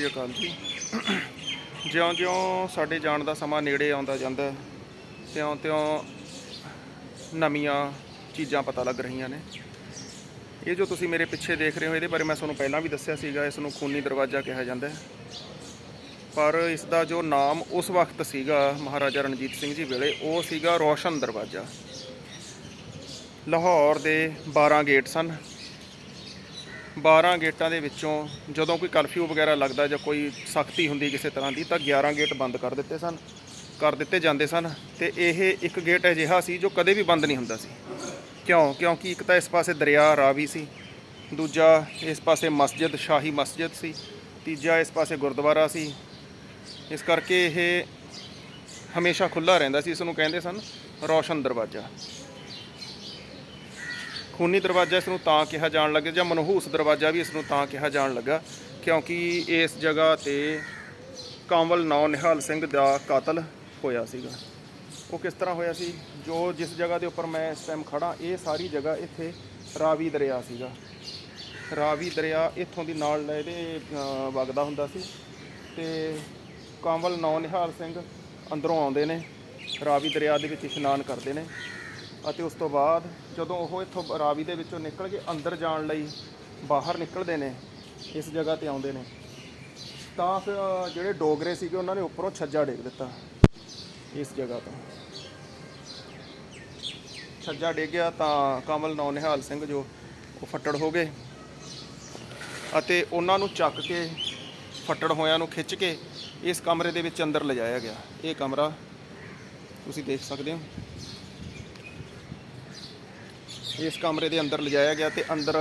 ਸ੍ਰੀ ਅਕਾਲ ਜੀ। ਜਿਉਂ-ਜਿਉਂ ਸਾਡੇ ਜਾਣ ਦਾ ਸਮਾਂ ਨੇੜੇ ਆਉਂਦਾ ਜਾਂਦਾ, ਤਿਉਂ-ਤਿਉਂ ਨਵੀਆਂ ਚੀਜ਼ਾਂ ਪਤਾ ਲੱਗ ਰਹੀਆਂ ਨੇ। ਇਹ ਜੋ ਤੁਸੀਂ ਮੇਰੇ ਪਿੱਛੇ ਦੇਖ ਰਹੇ ਹੋ, ਇਹਦੇ ਬਾਰੇ ਮੈਂ ਤੁਹਾਨੂੰ ਪਹਿਲਾਂ ਵੀ ਦੱਸਿਆ ਸੀਗਾ, ਇਸ ਨੂੰ ਖੂਨੀ ਦਰਵਾਜ਼ਾ ਕਿਹਾ ਜਾਂਦਾ ਹੈ। ਪਰ ਇਸ ਦਾ ਜੋ ਨਾਮ ਉਸ ਵਕਤ ਸੀਗਾ, ਮਹਾਰਾਜਾ ਰਣਜੀਤ ਸਿੰਘ ਜੀ ਵੇਲੇ, ਉਹ ਸੀਗਾ ਰੋਸ਼ਨ ਦਰਵਾਜ਼ਾ। ਲਾਹੌਰ ਦੇ 12 ਗੇਟ ਸਨ। 12 ਗੇਟਾਂ ਦੇ ਵਿੱਚੋਂ ਜਦੋਂ ਕੋਈ ਕਰਫਿਊ ਵਗੈਰਾ ਲੱਗਦਾ ਜਾਂ ਕੋਈ ਸਖਤੀ ਹੁੰਦੀ ਕਿਸੇ ਤਰ੍ਹਾਂ ਦੀ, ਤਾਂ 11 ਗੇਟ ਬੰਦ ਕਰ ਦਿੱਤੇ ਸਨ, ਕਰ ਦਿੱਤੇ ਜਾਂਦੇ ਸਨ ਤੇ ਇਹ ਇੱਕ ਗੇਟ ਅਜਿਹਾ ਸੀ ਜੋ ਕਦੇ ਵੀ ਬੰਦ ਨਹੀਂ ਹੁੰਦਾ ਸੀ। ਕਿਉਂ? ਕਿਉਂਕਿ ਇੱਕ ਤਾਂ ਇਸ ਪਾਸੇ ਦਰਿਆ ਰਾਵੀ ਸੀ, ਦੂਜਾ ਇਸ ਪਾਸੇ ਮਸਜਿਦ, ਸ਼ਾਹੀ ਮਸਜਿਦ ਸੀ, ਤੀਜਾ ਇਸ ਪਾਸੇ ਗੁਰਦੁਆਰਾ ਸੀ। ਇਸ ਕਰਕੇ ਇਹ ਹਮੇਸ਼ਾ ਖੁੱਲਾ ਰਹਿੰਦਾ ਸੀ, ਇਸ ਨੂੰ ਕਹਿੰਦੇ ਸਨ ਰੌਸ਼ਨ ਦਰਵਾਜ਼ਾ। ਖੂਨੀ ਦਰਵਾਜ਼ਾ ਇਸ ਨੂੰ ਤਾਂ ਕਿਹਾ ਜਾਣ ਲੱਗਾ ਜਾਂ ਮਨਹੂਸ ਦਰਵਾਜ਼ਾ ਵੀ ਇਸ ਨੂੰ ਤਾਂ ਕਿਹਾ ਜਾਣ ਲੱਗਾ, ਕਿਉਂਕਿ ਇਸ ਜਗ੍ਹਾ ਤੇ ਕਾਂਵਲ ਨੌ ਨਿਹਾਲ ਸਿੰਘ ਦਾ ਕਾਤਲ ਹੋਇਆ ਸੀਗਾ। ਉਹ ਕਿਸ ਤਰ੍ਹਾਂ ਹੋਇਆ ਸੀ? ਜੋ ਜਿਸ ਜਗ੍ਹਾ ਦੇ ਉੱਪਰ ਮੈਂ ਇਸ ਟਾਈਮ ਖੜਾ ਇਹ ਸਾਰੀ ਜਗ੍ਹਾ ਇੱਥੇ ਰਾਵੀ ਦਰਿਆ ਸੀਗਾ। ਰਾਵੀ ਦਰਿਆ ਇੱਥੋਂ ਦੀ ਨਾਲ ਲੈ ਇਹਦੇ ਵਗਦਾ ਹੁੰਦਾ ਸੀ ਤੇ ਕਾਂਵਲ ਨੌ ਨਿਹਾਲ ਸਿੰਘ ਅੰਦਰੋਂ ਆਉਂਦੇ ਨੇ, ਰਾਵੀ ਦਰਿਆ ਦੇ ਵਿੱਚ ਇਸ਼ਨਾਨ ਕਰਦੇ ਨੇ। ਅਤੇ ਉਸ ਤੋਂ ਬਾਅਦ ਜਦੋਂ ਉਹ ਇੱਥੋਂ ਰਾਵੀ ਦੇ ਵਿੱਚੋਂ ਨਿਕਲ ਕੇ ਅੰਦਰ ਜਾਣ ਲਈ ਬਾਹਰ ਨਿਕਲਦੇ ਨੇ, ਇਸ ਜਗ੍ਹਾ ਤੇ ਆਉਂਦੇ ਨੇ, ਤਾਂ ਫਿਰ ਜਿਹੜੇ ਡੋਗਰੇ ਸੀਗੇ ਉਹਨਾਂ ਨੇ ਉੱਪਰੋਂ ਛੱਜਾ ਡੇਗ ਦਿੱਤਾ, ਇਸ ਜਗ੍ਹਾ ਤੋਂ। ਛੱਜਾ ਡੇਗਿਆ ਤਾਂ ਕਮਲ ਨੌ ਨਿਹਾਲ ਸਿੰਘ ਜੋ ਉਹ ਫੱਟੜ ਹੋ ਗਏ ਅਤੇ ਉਹਨਾਂ ਨੂੰ ਚੱਕ ਕੇ, ਫੱਟੜ ਹੋਇਆਂ ਨੂੰ ਖਿੱਚ ਕੇ ਇਸ ਕਮਰੇ ਦੇ ਵਿੱਚ ਅੰਦਰ ਲਿਜਾਇਆ ਗਿਆ। ਇਹ ਕਮਰਾ ਤੁਸੀਂ ਦੇਖ ਸਕਦੇ ਹੋ। ਇਸ ਕਮਰੇ ਦੇ ਅੰਦਰ ਲਿਜਾਇਆ ਗਿਆ ਤੇ ਅੰਦਰ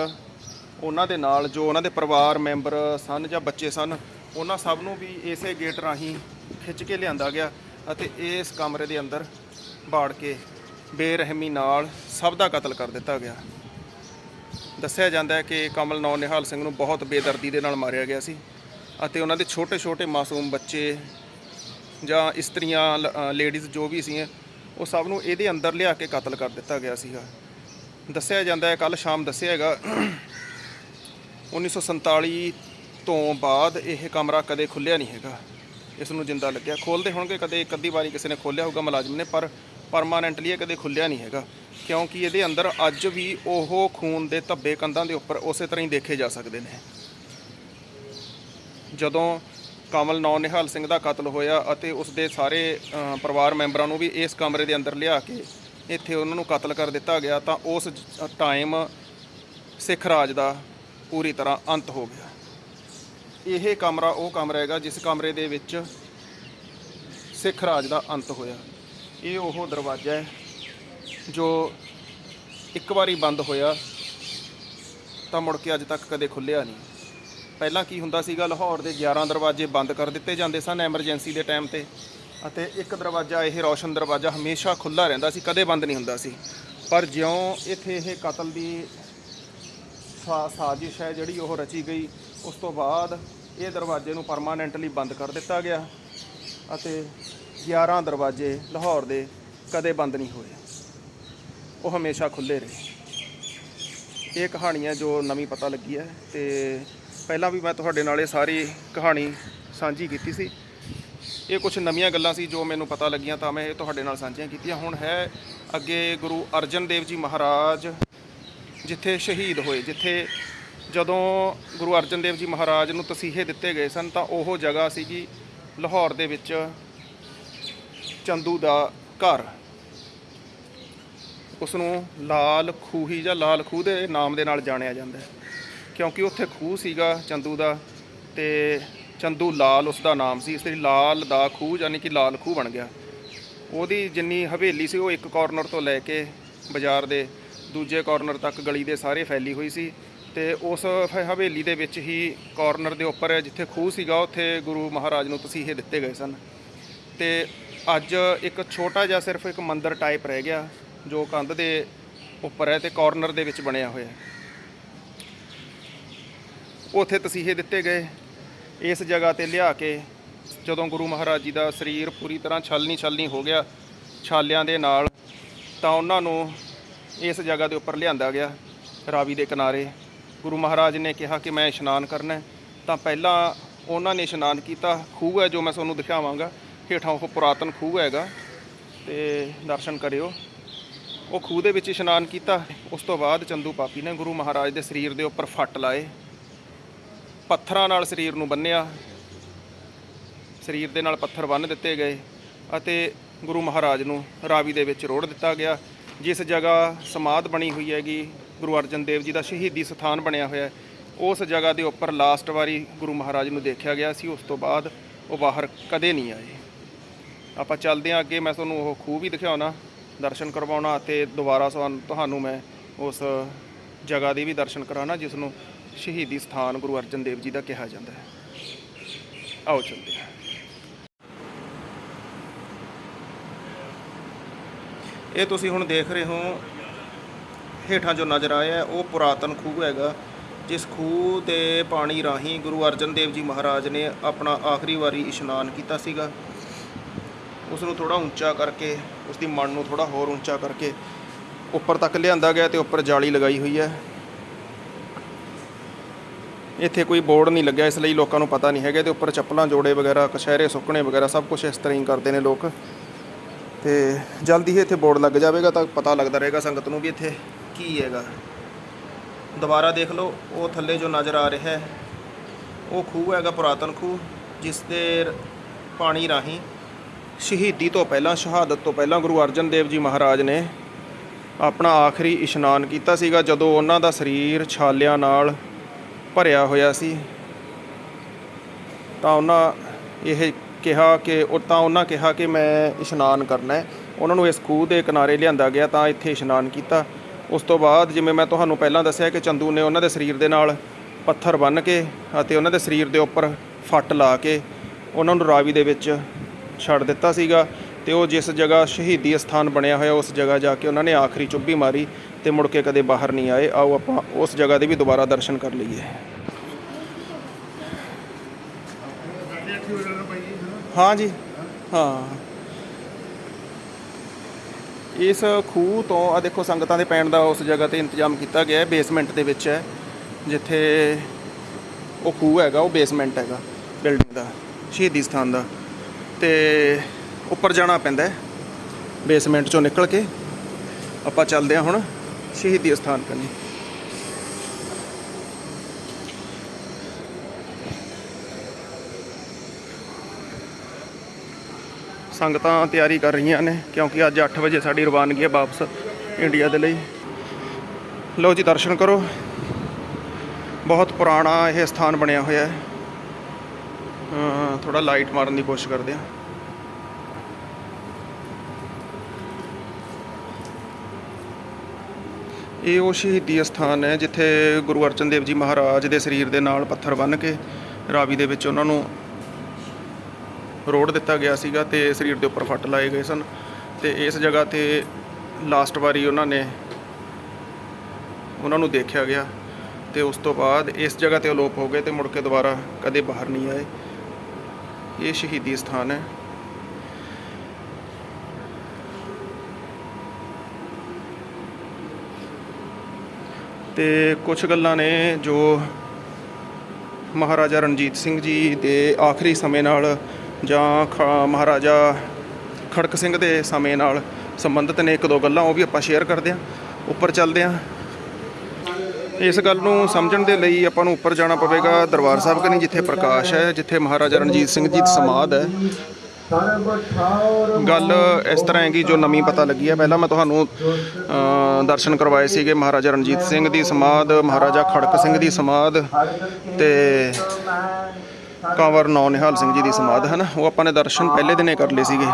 ਉਹਨਾਂ ਦੇ ਨਾਲ ਜੋ ਉਹਨਾਂ ਦੇ ਪਰਿਵਾਰ ਮੈਂਬਰ ਸਨ ਜਾਂ ਬੱਚੇ ਸਨ, ਉਹਨਾਂ ਸਭ ਨੂੰ ਵੀ ਇਸੇ ਗੇਟ ਰਾਹੀਂ ਖਿੱਚ ਕੇ ਲਿਆਂਦਾ ਗਿਆ ਅਤੇ ਇਸ ਕਮਰੇ ਦੇ ਅੰਦਰ ਬਾੜ ਕੇ ਬੇਰਹਿਮੀ ਨਾਲ ਸਭ ਦਾ ਕਤਲ ਕਰ ਦਿੱਤਾ ਗਿਆ। ਦੱਸਿਆ ਜਾਂਦਾ ਹੈ ਕਿ ਕਮਲ ਨੌ ਨਿਹਾਲ ਸਿੰਘ ਨੂੰ ਬਹੁਤ ਬੇਦਰਦੀ ਦੇ ਨਾਲ ਮਾਰਿਆ ਗਿਆ ਸੀ ਅਤੇ ਉਹਨਾਂ ਦੇ ਛੋਟੇ-ਛੋਟੇ ਮਾਸੂਮ ਬੱਚੇ ਜਾਂ ਇਸਤਰੀਆਂ ਲੇਡੀਜ਼ ਜੋ ਵੀ ਸੀ ਉਹ ਸਭ ਨੂੰ ਇਹਦੇ ਅੰਦਰ ਲਿਆ ਕੇ ਕਤਲ ਕਰ ਦਿੱਤਾ ਗਿਆ ਸੀਗਾ। ਦੱਸਿਆ ਜਾਂਦਾ ਹੈ ਕੱਲ ਸ਼ਾਮ ਦੱਸਿਆ ਹੈਗਾ 1947 ਤੋਂ ਬਾਅਦ ਇਹ ਕਮਰਾ ਕਦੇ ਖੁੱਲਿਆ ਨਹੀਂ ਹੈਗਾ। ਇਸ ਨੂੰ ਜਿੰਦਾ ਲੱਗਿਆ। ਖੋਲਦੇ ਹੋਣਗੇ, ਕਦੇ ਇੱਕ ਅੱਧੀ ਵਾਰੀ ਕਿਸੇ ਨੇ ਖੋਲਿਆ ਹੋਊਗਾ, ਮੁਲਾਜ਼ਮ ਨੇ, ਪਰ ਪਰਮਾਨੈਂਟਲੀ ਇਹ ਕਦੇ ਖੁੱਲਿਆ ਨਹੀਂ ਹੈਗਾ। ਕਿਉਂਕਿ ਇਹਦੇ ਅੰਦਰ ਅੱਜ ਵੀ ਉਹ ਖੂਨ ਦੇ ਧੱਬੇ ਕੰਧਾਂ ਦੇ ਉੱਪਰ ਉਸੇ ਤਰ੍ਹਾਂ ਹੀ ਦੇਖੇ ਜਾ ਸਕਦੇ ਨੇ। ਜਦੋਂ ਕਮਲ ਨੌ ਨਿਹਾਲ ਸਿੰਘ ਦਾ ਕਤਲ ਹੋਇਆ ਅਤੇ ਉਸ ਦੇ ਸਾਰੇ ਪਰਿਵਾਰ ਮੈਂਬਰਾਂ ਨੂੰ ਵੀ ਇਸ ਕਮਰੇ ਦੇ ਅੰਦਰ ਲਿਆ ਕੇ ਇੱਥੇ ਉਹਨਾਂ ਨੂੰ ਕਤਲ ਕਰ ਦਿੱਤਾ ਗਿਆ ਤਾਂ ਉਸ ਟਾਈਮ ਸਿੱਖ ਰਾਜ ਦਾ ਪੂਰੀ ਤਰ੍ਹਾਂ ਅੰਤ ਹੋ ਗਿਆ। ਇਹ ਕਮਰਾ ਉਹ ਕਮਰਾ ਹੈਗਾ ਜਿਸ ਕਮਰੇ ਦੇ ਵਿੱਚ ਸਿੱਖ ਰਾਜ ਦਾ ਅੰਤ ਹੋਇਆ। ਇਹ ਉਹ ਦਰਵਾਜ਼ਾ ਹੈ ਜੋ ਇੱਕ ਵਾਰੀ ਬੰਦ ਹੋਇਆ ਤਾਂ ਮੁੜ ਕੇ ਅੱਜ ਤੱਕ ਕਦੇ ਖੁੱਲਿਆ ਨਹੀਂ। ਪਹਿਲਾਂ ਕੀ ਹੁੰਦਾ ਸੀਗਾ, ਲਾਹੌਰ ਦੇ 11 ਦਰਵਾਜ਼ੇ ਬੰਦ ਕਰ ਦਿੱਤੇ ਜਾਂਦੇ ਸਨ ਐਮਰਜੈਂਸੀ ਦੇ ਟਾਈਮ ਤੇ। ਅਤੇ ਇੱਕ ਦਰਵਾਜ਼ਾ, ਇਹ ਰੌਸ਼ਨ ਦਰਵਾਜ਼ਾ ਹਮੇਸ਼ਾ ਖੁੱਲਾ ਰਹਿੰਦਾ ਸੀ, ਕਦੇ ਬੰਦ ਨਹੀਂ ਹੁੰਦਾ ਸੀ। ਪਰ ਜਿਉਂ ਇੱਥੇ ਇਹ ਕਤਲ ਦੀ ਸਾ- ਸਾਜ਼ਿਸ਼ ਹੈ ਜਿਹੜੀ ਉਹ ਰਚੀ ਗਈ, ਉਸ ਤੋਂ ਬਾਅਦ ਇਹ ਦਰਵਾਜ਼ੇ ਨੂੰ ਪਰਮਾਨੈਂਟਲੀ ਬੰਦ ਕਰ ਦਿੱਤਾ ਗਿਆ ਅਤੇ 11 ਦਰਵਾਜ਼ੇ ਲਾਹੌਰ ਦੇ ਕਦੇ ਬੰਦ ਨਹੀਂ ਹੋਏ। ਉਹ ਹਮੇਸ਼ਾ ਖੁੱਲੇ ਰਹੇ। ਇਹ ਕਹਾਣੀ ਹੈ ਜੋ ਨਵੀਂ ਪਤਾ ਲੱਗੀ ਹੈ ਤੇ ਪਹਿਲਾਂ ਵੀ ਮੈਂ ਤੁਹਾਡੇ ਨਾਲ ਇਹ ਸਾਰੀ ਕਹਾਣੀ ਸਾਂਝੀ ਕੀਤੀ ਸੀ। ਇਹ ਕੁਝ ਨਵੀਆਂ ਗੱਲਾਂ ਸੀ ਜੋ ਮੈਨੂੰ ਪਤਾ ਲੱਗੀਆਂ ਤਾਂ ਮੈਂ ਇਹ ਤੁਹਾਡੇ ਨਾਲ ਸਾਂਝੀਆਂ ਕੀਤੀਆਂ। ਹੁਣ ਹੈ ਅੱਗੇ ਗੁਰੂ ਅਰਜਨ ਦੇਵ ਜੀ ਮਹਾਰਾਜ, ਜਿੱਥੇ ਸ਼ਹੀਦ ਹੋਏ, ਜਿੱਥੇ ਜਦੋਂ ਗੁਰੂ ਅਰਜਨ ਦੇਵ ਜੀ ਮਹਾਰਾਜ ਨੂੰ ਤਸੀਹੇ ਦਿੱਤੇ ਗਏ ਸਨ ਤਾਂ ਉਹ ਜਗ੍ਹਾ ਸੀਗੀ ਲਾਹੌਰ ਦੇ ਵਿੱਚ ਚੰਦੂ ਦਾ ਘਰ। ਉਸ ਨੂੰ ਲਾਲ ਖੂਹੀ ਜਾਂ ਲਾਲ ਖੂਹ ਦੇ ਨਾਮ ਦੇ ਨਾਲ ਜਾਣਿਆ ਜਾਂਦਾ ਹੈ। ਕਿਉਂਕਿ ਉੱਥੇ ਖੂਹ ਸੀਗਾ ਚੰਦੂ ਦਾ ਤੇ ਚੰਦੂ ਲਾਲ ਉਸ ਦਾ ਨਾਮ ਸੀ, ਇਸ ਲਈ ਲਾਲ ਦਾ ਖੂਹ ਯਾਨੀ ਕਿ ਲਾਲ ਖੂਹ ਬਣ ਗਿਆ। ਉਹਦੀ ਜਿੰਨੀ ਹਵੇਲੀ ਸੀ, ਉਹ ਇੱਕ ਕਾਰਨਰ ਤੋਂ ਲੈ ਕੇ ਬਾਜ਼ਾਰ ਦੇ ਦੂਜੇ ਕਾਰਨਰ ਤੱਕ ਗਲੀ ਦੇ ਸਾਰੇ ਫੈਲੀ ਹੋਈ ਸੀ ਤੇ ਉਸ ਹਵੇਲੀ ਦੇ ਵਿੱਚ ਹੀ ਕਾਰਨਰ ਦੇ ਉੱਪਰ ਜਿੱਥੇ ਖੂਹ ਸੀਗਾ, ਉੱਥੇ ਗੁਰੂ ਮਹਾਰਾਜ ਨੂੰ ਤਸੀਹੇ ਦਿੱਤੇ ਗਏ ਸਨ। ਤੇ ਅੱਜ ਇੱਕ ਛੋਟਾ ਜਿਹਾ ਸਿਰਫ ਇੱਕ ਮੰਦਿਰ ਟਾਈਪ ਰਹਿ ਗਿਆ, ਜੋ ਕੰਧ ਦੇ ਉੱਪਰ ਹੈ ਤੇ ਕਾਰਨਰ ਦੇ ਵਿੱਚ ਬਣਿਆ ਹੋਇਆ ਹੈ। ਉੱਥੇ ਤਸੀਹੇ ਦਿੱਤੇ ਗਏ। ਇਸ ਜਗ੍ਹਾ ਤੇ ਲਿਆ ਕੇ ਜਦੋਂ ਗੁਰੂ ਮਹਾਰਾਜ ਜੀ ਦਾ ਸਰੀਰ ਪੂਰੀ ਤਰ੍ਹਾਂ ਛਲਨੀ ਛਲਨੀ ਹੋ ਗਿਆ ਛਾਲਿਆਂ ਦੇ ਨਾਲ, ਤਾਂ ਉਹਨਾਂ ਨੂੰ ਇਸ ਜਗ੍ਹਾ ਦੇ ਉੱਪਰ ਲਿਆਂਦਾ ਗਿਆ ਰਾਵੀ ਦੇ ਕਿਨਾਰੇ। ਗੁਰੂ ਮਹਾਰਾਜ ਨੇ ਕਿਹਾ ਕਿ ਮੈਂ ਇਸ਼ਨਾਨ ਕਰਨਾ ਤਾਂ ਪਹਿਲਾਂ ਉਹਨਾਂ ਨੇ ਇਸ਼ਨਾਨ ਕੀਤਾ। ਖੂਹ ਹੈ ਜੋ ਮੈਂ ਤੁਹਾਨੂੰ ਦਿਖਾਵਾਂਗਾ। ਹੇਠਾਂ ਉਹ ਪੁਰਾਤਨ ਖੂਹ ਹੈਗਾ ਤੇ ਦਰਸ਼ਨ ਕਰਿਓ। ਉਹ ਖੂਹ ਦੇ ਵਿੱਚ ਇਸ਼ਨਾਨ ਕੀਤਾ। ਉਸ ਤੋਂ ਬਾਅਦ ਚੰਦੂ ਪਾਪੀ ਨੇ ਗੁਰੂ ਮਹਾਰਾਜ ਦੇ ਸਰੀਰ ਦੇ ਉੱਪਰ ਫੱਟ ਲਾਏ। ਪੱਥਰਾਂ ਨਾਲ ਸਰੀਰ ਨੂੰ ਬੰਨਿਆ। ਸਰੀਰ ਦੇ ਨਾਲ ਪੱਥਰ ਬੰਨ੍ਹ ਦਿੱਤੇ ਗਏ ਅਤੇ ਗੁਰੂ ਮਹਾਰਾਜ ਨੂੰ ਰਾਵੀ ਦੇ ਵਿੱਚ ਰੋੜ ਦਿੱਤਾ ਗਿਆ, ਜਿਸ ਜਗ੍ਹਾ ਸਮਾਧ ਬਣੀ ਹੋਈ ਹੈਗੀ, ਗੁਰੂ ਅਰਜਨ ਦੇਵ ਜੀ ਦਾ ਸ਼ਹੀਦੀ ਸਥਾਨ ਬਣਿਆ ਹੋਇਆ ਹੈ। ਉਸ ਜਗ੍ਹਾ ਦੇ ਉੱਪਰ ਲਾਸਟ ਵਾਰੀ ਗੁਰੂ ਮਹਾਰਾਜ ਨੂੰ ਦੇਖਿਆ ਗਿਆ ਸੀ, ਉਸ ਤੋਂ ਬਾਅਦ ਉਹ ਬਾਹਰ ਕਦੇ ਨਹੀਂ ਆਏ। ਆਪਾਂ ਚੱਲਦੇ ਹਾਂ ਅੱਗੇ, ਮੈਂ ਤੁਹਾਨੂੰ ਉਹ ਖੂਹ ਵੀ ਦਿਖਾਉਣਾ, ਦਰਸ਼ਨ ਕਰਵਾਉਣਾ ਅਤੇ ਦੁਬਾਰਾ ਤੁਹਾਨੂੰ ਤੁਹਾਨੂੰ ਮੈਂ ਉਸ ਜਗ੍ਹਾ ਦੇ ਵੀ ਦਰਸ਼ਨ ਕਰਾਉਣਾ, ਜਿਸ ਨੂੰ ਸ਼ਹੀਦੀ ਸਥਾਨ ਗੁਰੂ ਅਰਜਨ ਦੇਵ ਜੀ ਦਾ ਕਿਹਾ ਜਾਂਦਾ ਹੈ। ਆਓ ਚੱਲਦੇ ਹਾਂ। ਇਹ ਤੁਸੀਂ ਹੁਣ ਦੇਖ ਰਹੇ ਹੋ, ਹੇਠਾਂ ਜੋ ਨਜ਼ਰ ਆਇਆ ਉਹ ਪੁਰਾਤਨ ਖੂਹ ਹੈਗਾ, ਜਿਸ ਖੂਹ ਦੇ ਪਾਣੀ ਰਾਹੀਂ ਗੁਰੂ ਅਰਜਨ ਦੇਵ ਜੀ ਮਹਾਰਾਜ ਨੇ ਆਪਣਾ ਆਖਰੀ ਵਾਰੀ ਇਸ਼ਨਾਨ ਕੀਤਾ ਸੀਗਾ। ਉਸ ਨੂੰ ਥੋੜਾ ਉੱਚਾ ਕਰਕੇ ਉਸ ਦੀ ਮਣ ਨੂੰ ਥੋੜਾ ਹੋਰ ਉੱਚਾ ਕਰਕੇ, ਉੱਪਰ ਤੱਕ ਲਿਆਂਦਾ ਗਿਆ ਤੇ ਉੱਪਰ ਜਾਲੀ ਲਗਾਈ ਹੋਈ ਹੈ। ਇੱਥੇ ਕੋਈ ਬੋਰਡ ਨਹੀਂ ਲੱਗਿਆ, ਇਸ ਲਈ ਲੋਕਾਂ ਨੂੰ ਪਤਾ ਨਹੀਂ ਹੈਗਾ ਤੇ ਉੱਪਰ ਚੱਪਲਾਂ, ਜੋੜੇ ਵਗੈਰਾ ਕਸ਼ਹਿਰੇ ਸੁੱਕਣੇ ਵਗੈਰਾ ਸਭ ਕੁਝ ਇਸ ਤਰ੍ਹਾਂ ਹੀ ਕਰਦੇ ਨੇ ਲੋਕ। ਤੇ ਜਲਦੀ ਹੀ ਇੱਥੇ ਬੋਰਡ ਲੱਗ ਜਾਵੇਗਾ ਤਾਂ ਪਤਾ ਲੱਗਦਾ ਰਹੇਗਾ ਸੰਗਤ ਨੂੰ ਵੀ ਇੱਥੇ ਕੀ ਹੈਗਾ। ਦੁਬਾਰਾ ਦੇਖ ਲਓ, ਉਹ ਥੱਲੇ ਜੋ ਨਜ਼ਰ ਆ ਰਿਹਾ ਹੈ, ਉਹ ਖੂਹ ਹੈਗਾ, ਪੁਰਾਤਨ ਖੂਹ, ਜਿਸ ਦੇ ਪਾਣੀ ਰਾਹੀਂ ਸ਼ਹੀਦੀ ਤੋਂ ਪਹਿਲਾਂ, ਸ਼ਹਾਦਤ ਤੋਂ ਪਹਿਲਾਂ ਗੁਰੂ ਅਰਜਨ ਦੇਵ ਜੀ ਮਹਾਰਾਜ ਨੇ ਆਪਣਾ ਆਖਰੀ ਇਸ਼ਨਾਨ ਕੀਤਾ ਸੀਗਾ, ਜਦੋਂ ਉਹਨਾਂ ਦਾ ਸਰੀਰ ਛਾਲਿਆਂ ਨਾਲ ਭਰਿਆ ਹੋਇਆ ਸੀ। ਤਾਂ ਉਹਨਾਂ ਇਹ ਕਿਹਾ ਕਿ ਉਹ ਤਾਂ ਉਹਨਾਂ ਕਿਹਾ ਕਿ ਮੈਂ ਇਸ਼ਨਾਨ ਕਰਨਾ ਹੈ। ਉਹਨਾਂ ਨੂੰ ਇਸ ਖੂਹ ਦੇ ਕਿਨਾਰੇ ਲਿਆਂਦਾ ਗਿਆ ਤਾਂ ਇੱਥੇ ਇਸ਼ਨਾਨ ਕੀਤਾ। ਉਸ ਤੋਂ ਬਾਅਦ ਜਿਵੇਂ ਮੈਂ ਤੁਹਾਨੂੰ ਪਹਿਲਾਂ ਦੱਸਿਆ ਕਿ ਚੰਦੂ ਨੇ ਉਹਨਾਂ ਦੇ ਸਰੀਰ ਦੇ ਨਾਲ ਪੱਥਰ ਬੰਨ੍ਹ ਕੇ ਅਤੇ ਉਹਨਾਂ ਦੇ ਸਰੀਰ ਦੇ ਉੱਪਰ ਫੱਟ ਲਾ ਕੇ ਉਹਨਾਂ ਨੂੰ ਰਾਵੀ ਦੇ ਵਿੱਚ ਛੱਡ ਦਿੱਤਾ ਸੀਗਾ ਤੇ ਉਹ ਜਿਸ ਜਗ੍ਹਾ ਸ਼ਹੀਦੀ ਸਥਾਨ ਬਣਿਆ ਹੋਇਆ ਉਸ ਜਗ੍ਹਾ ਜਾ ਕੇ ਉਹਨਾਂ ਨੇ ਆਖਰੀ ਚੁੱਭੀ ਮਾਰੀ ਤੇ ਮੁੜ ਕੇ ਕਦੇ ਬਾਹਰ ਨਹੀਂ ਆਏ। ਆਓ ਆਪਾਂ ਉਸ ਜਗ੍ਹਾ ਦੇ ਵੀ ਦੁਬਾਰਾ ਦਰਸ਼ਨ ਕਰ ਲਈਏ। ਹਾਂ ਜੀ, ਹਾਂ। ਇਸ ਖੂਹ ਤੋਂ ਆ ਦੇਖੋ ਸੰਗਤਾਂ ਦੇ ਪੈਣ ਦਾ ਉਸ ਜਗ੍ਹਾ ਤੇ ਇੰਤਜ਼ਾਮ ਕੀਤਾ ਗਿਆ ਹੈ ਬੇਸਮੈਂਟ ਦੇ ਵਿੱਚ ਹੈ, ਜਿੱਥੇ ਉਹ ਖੂਹ ਹੈਗਾ, ਉਹ ਬੇਸਮੈਂਟ ਹੈਗਾ ਬਿਲਡਿੰਗ ਦਾ, ਸ਼ਹੀਦੀ ਸਥਾਨ ਦਾ। ਤੇ ਉੱਪਰ ਜਾਣਾ ਪੈਂਦਾ ਹੈ ਬੇਸਮੈਂਟ ਚੋਂ ਨਿਕਲ ਕੇ। ਆਪਾਂ ਚੱਲਦੇ ਹਾਂ ਹੁਣ ਸ਼ਹੀਦੀ ਸਥਾਨ ਕੰਨੀ। ਸੰਗਤਾਂ ਤਿਆਰੀ ਕਰ ਰਹੀਆਂ ਨੇ, ਕਿਉਂਕਿ ਅੱਜ 8 ਵਜੇ ਸਾਡੀ ਰਵਾਨਗੀ ਹੈ ਵਾਪਸ ਇੰਡੀਆ ਦੇ ਲਈ। ਲਓ ਜੀ, ਦਰਸ਼ਨ ਕਰੋ। ਬਹੁਤ ਪੁਰਾਣਾ ਇਹ ਸਥਾਨ ਬਣਿਆ ਹੋਇਆ ਹੈ। ਥੋੜਾ ਲਾਈਟ ਮਾਰਨ ਦੀ ਕੋਸ਼ਿਸ਼ ਕਰਦੇ ਹਾਂ। ਇਹ ਉਹ ਸ਼ਹੀਦੀ ਸਥਾਨ ਹੈ, ਜਿੱਥੇ ਗੁਰੂ ਅਰਜਨ ਦੇਵ ਜੀ ਮਹਾਰਾਜ ਦੇ ਸਰੀਰ ਦੇ ਨਾਲ ਪੱਥਰ ਬੰਨ੍ਹ ਕੇ ਰਾਵੀ ਦੇ ਵਿੱਚ ਉਹਨਾਂ ਨੂੰ ਰੋਡ ਦਿੱਤਾ ਗਿਆ ਸੀਗਾ ਤੇ ਸਰੀਰ ਦੇ ਉੱਪਰ ਫੱਟ ਲਾਏ ਗਏ ਸਨ ਤੇ ਇਸ ਜਗ੍ਹਾ ਤੇ ਲਾਸਟ ਵਾਰੀ ਉਹਨਾਂ ਨੇ ਉਹਨਾਂ ਨੂੰ ਦੇਖਿਆ ਗਿਆ ਤੇ ਉਸ ਤੋਂ ਬਾਅਦ ਇਸ ਜਗ੍ਹਾ ਤੇ ਅਲੋਪ ਹੋ ਗਏ ਤੇ ਮੁੜ ਕੇ ਦੁਬਾਰਾ ਕਦੇ ਬਾਹਰ ਨਹੀਂ ਆਏ। ਇਹ ਸ਼ਹੀਦੀ ਸਥਾਨ ਹੈ। ਤੇ ਕੁਝ ਗੱਲਾਂ ਨੇ ਜੋ ਮਹਾਰਾਜਾ ਰਣਜੀਤ ਸਿੰਘ ਜੀ ਦੇ ਆਖਰੀ ਸਮੇਂ ਨਾਲ ਜਾਂ ਖ- ਮਹਾਰਾਜਾ ਖੜਕ ਸਿੰਘ ਦੇ ਸਮੇਂ ਨਾਲ ਸੰਬੰਧਿਤ ਨੇ ਇੱਕ ਦੋ ਗੱਲਾਂ ਉਹ ਵੀ ਆਪਾਂ ਸ਼ੇਅਰ ਕਰਦੇ ਹਾਂ, ਉੱਪਰ ਚੱਲਦੇ ਹਾਂ। ਇਸ ਗੱਲ ਨੂੰ ਸਮਝਣ ਦੇ ਲਈ ਆਪਾਂ ਨੂੰ ਉੱਪਰ ਜਾਣਾ ਪਵੇਗਾ ਦਰਬਾਰ ਸਾਹਿਬ ਕਨੀ, ਜਿੱਥੇ ਪ੍ਰਕਾਸ਼ ਹੈ, ਜਿੱਥੇ ਮਹਾਰਾਜਾ ਰਣਜੀਤ ਸਿੰਘ ਜੀ ਦੀ ਸਮਾਧ ਹੈ। ਗੱਲ ਇਸ ਤਰ੍ਹਾਂ ਹੈ ਕਿ ਜੋ ਨਵੀਂ ਪਤਾ ਲੱਗੀ ਹੈ। ਪਹਿਲਾਂ ਮੈਂ ਤੁਹਾਨੂੰ ਦਰਸ਼ਨ ਕਰਵਾਏ ਸੀਗੇ ਮਹਾਰਾਜਾ ਰਣਜੀਤ ਸਿੰਘ ਦੀ ਸਮਾਧ, ਮਹਾਰਾਜਾ ਖੜਕ ਸਿੰਘ ਦੀ ਸਮਾਧ ਤੇ ਕੰਵਰ ਨੌ ਨਿਹਾਲ ਸਿੰਘ ਜੀ ਦੀ ਸਮਾਧ ਹੈ ਨਾ ਉਹ ਆਪਾਂ ਨੇ ਦਰਸ਼ਨ ਪਹਿਲੇ ਦਿਨੇ ਕਰ ਲਏ ਸੀਗੇ।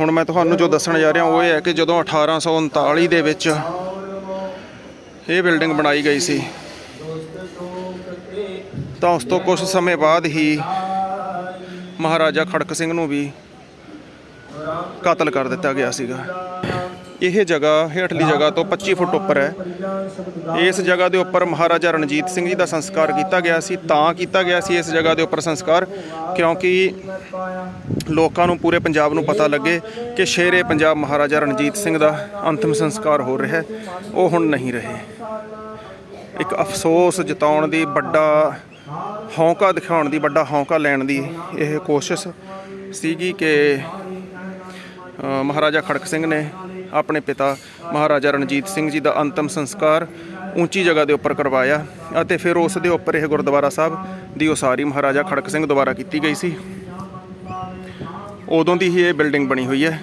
ਹੁਣ ਮੈਂ ਤੁਹਾਨੂੰ ਜੋ ਦੱਸਣ ਜਾ ਰਿਹਾ, ਉਹ ਇਹ ਹੈ ਕਿ ਜਦੋਂ 1839 ਦੇ ਵਿੱਚ ਇਹ ਬਿਲਡਿੰਗ ਬਣਾਈ ਗਈ ਸੀ, ਤਾਂ ਉਸ ਤੋਂ ਕੁਝ ਸਮੇਂ ਬਾਅਦ ਹੀ ਮਹਾਰਾਜਾ ਖੜਕ ਸਿੰਘ ਨੂੰ ਵੀ ਕਤਲ ਕਰ ਦਿੱਤਾ ਗਿਆ ਸੀਗਾ। ਇਹ ਜਗ੍ਹਾ ਹੇਠਲੀ ਜਗ੍ਹਾ ਤੋਂ 25 ਫੁੱਟ ਉੱਪਰ ਹੈ। ਇਸ ਜਗ੍ਹਾ ਦੇ ਉੱਪਰ ਮਹਾਰਾਜਾ ਰਣਜੀਤ ਸਿੰਘ ਜੀ ਦਾ ਸੰਸਕਾਰ ਕੀਤਾ ਗਿਆ ਸੀ, ਤਾਂ ਕੀਤਾ ਗਿਆ ਸੀ ਇਸ ਜਗ੍ਹਾ ਦੇ ਉੱਪਰ ਸੰਸਕਾਰ, ਕਿਉਂਕਿ ਲੋਕਾਂ ਨੂੰ ਪੂਰੇ ਪੰਜਾਬ ਨੂੰ ਪਤਾ ਲੱਗੇ ਕਿ ਸ਼ੇਰੇ ਪੰਜਾਬ ਮਹਾਰਾਜਾ ਰਣਜੀਤ ਸਿੰਘ ਦਾ ਅੰਤਮ ਸੰਸਕਾਰ ਹੋ ਰਿਹਾ ਹੈ, ਉਹ ਹੁਣ ਨਹੀਂ ਰਹੇ। ਇੱਕ ਅਫਸੋਸ ਜਤਾਉਣ ਦੀ, ਵੱਡਾ ਹੌਂਕਾ ਦਿਖਾਉਣ ਦੀ, ਵੱਡਾ ਹੌਂਕਾ ਲੈਣ ਦੀ ਇਹ ਕੋਸ਼ਿਸ਼ ਸੀਗੀ ਕਿ ਮਹਾਰਾਜਾ ਖੜਕ ਸਿੰਘ ਨੇ ਆਪਣੇ ਪਿਤਾ ਮਹਾਰਾਜਾ ਰਣਜੀਤ ਸਿੰਘ ਜੀ ਦਾ ਅੰਤਮ ਸੰਸਕਾਰ ਉੱਚੀ ਜਗ੍ਹਾ ਦੇ ਉੱਪਰ ਕਰਵਾਇਆ ਅਤੇ ਫਿਰ ਉਸ ਦੇ ਉੱਪਰ ਇਹ ਗੁਰਦੁਆਰਾ ਸਾਹਿਬ ਦੀ ਉਸਾਰੀ ਮਹਾਰਾਜਾ ਖੜਕ ਸਿੰਘ ਦੁਆਰਾ ਕੀਤੀ ਗਈ ਸੀ। ਉਦੋਂ ਦੀ ਹੀ ਇਹ ਬਿਲਡਿੰਗ ਬਣੀ ਹੋਈ ਹੈ।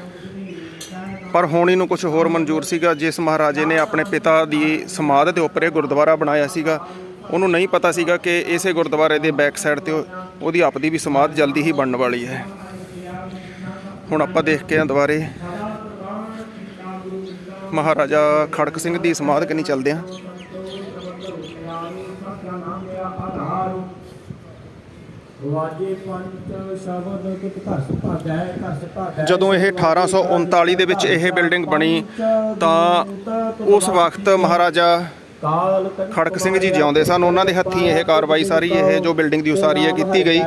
ਪਰ ਹੁਣ ਇਹਨੂੰ ਕੁਝ ਹੋਰ ਮਨਜ਼ੂਰ ਸੀਗਾ, ਜਿਸ ਮਹਾਰਾਜੇ ਨੇ ਆਪਣੇ ਪਿਤਾ ਦੀ ਸਮਾਧ ਦੇ ਉੱਪਰ ਇਹ ਗੁਰਦੁਆਰਾ ਬਣਾਇਆ ਸੀਗਾ। ਉਹਨੂੰ ਨਹੀਂ ਪਤਾ ਸੀਗਾ ਕਿ ਇਸੇ ਗੁਰਦੁਆਰੇ ਦੇ ਬੈਕ ਸਾਈਡ ਤੇ ਉਹਦੀ ਆਪਦੀ ਵੀ ਸਮਾਧ ਜਲਦੀ ਹੀ ਬਣਨ ਵਾਲੀ ਹੈ। ਹੁਣ ਆਪਾਂ ਦੇਖ ਕੇ ਹਾਂ ਦੁਬਾਰੇ ਮਹਾਰਾਜਾ ਖੜਕ ਸਿੰਘ ਦੀ ਸਮਾਧ ਕਨੀ ਚੱਲਦੇ ਹਾਂ। ਵਾਜੇ ਪੰਚ ਸ਼ਬਦ ਕਿਤ ਘਸ ਭਾਗੈ ਘਸ ਭਾਗੈ। ਜਦੋਂ ਇਹ 1839 ਦੇ ਵਿੱਚ ਇਹ ਬਿਲਡਿੰਗ ਬਣੀ ਤਾਂ ਉਸ ਵਕਤ ਮਹਾਰਾਜਾ ਖੜਕ ਸਿੰਘ ਜੀ ਜਿਉਂਦੇ ਸਨ। ਉਹਨਾਂ ਦੇ ਹੱਥੀਂ ਇਹ ਕਾਰਵਾਈ ਸਾਰੀ ਇਹ ਜੋ ਬਿਲਡਿੰਗ ਦੀ ਉਸਾਰੀ ਹੈ ਕੀਤੀ ਗਈ।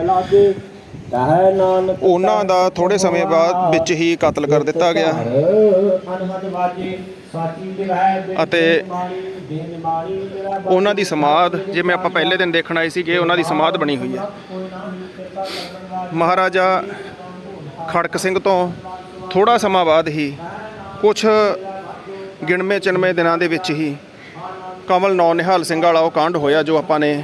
ਉਹਨਾਂ ਦਾ ਥੋੜੇ ਸਮੇਂ ਬਾਅਦ ਵਿੱਚ ਹੀ ਕਤਲ ਕਰ ਦਿੱਤਾ ਗਿਆ। ਅਤੇ ਉਹਨਾਂ ਦੀ ਸਮਾਧ ਜਿਵੇਂ ਆਪਾਂ ਪਹਿਲੇ ਦਿਨ ਦੇਖਣ ਆਏ ਸੀਗੇ ਉਹਨਾਂ ਦੀ ਸਮਾਧ ਬਣੀ ਹੋਈ ਹੈ। ਮਹਾਰਾਜਾ ਖੜਕ ਸਿੰਘ ਤੋਂ ਥੋੜਾ ਸਮਾਂ ਬਾਅਦ ਹੀ ਕੁਝ ਗਿਣਵੇਂ ਚਿਣਵੇਂ ਦਿਨਾਂ ਦੇ ਵਿੱਚ ਹੀ ਕਮਲ ਨੌ ਨਿਹਾਲ ਸਿੰਘ ਵਾਲਾ ਉਹ ਕਾਂਡ ਹੋਇਆ ਜੋ ਆਪਾਂ ਨੇ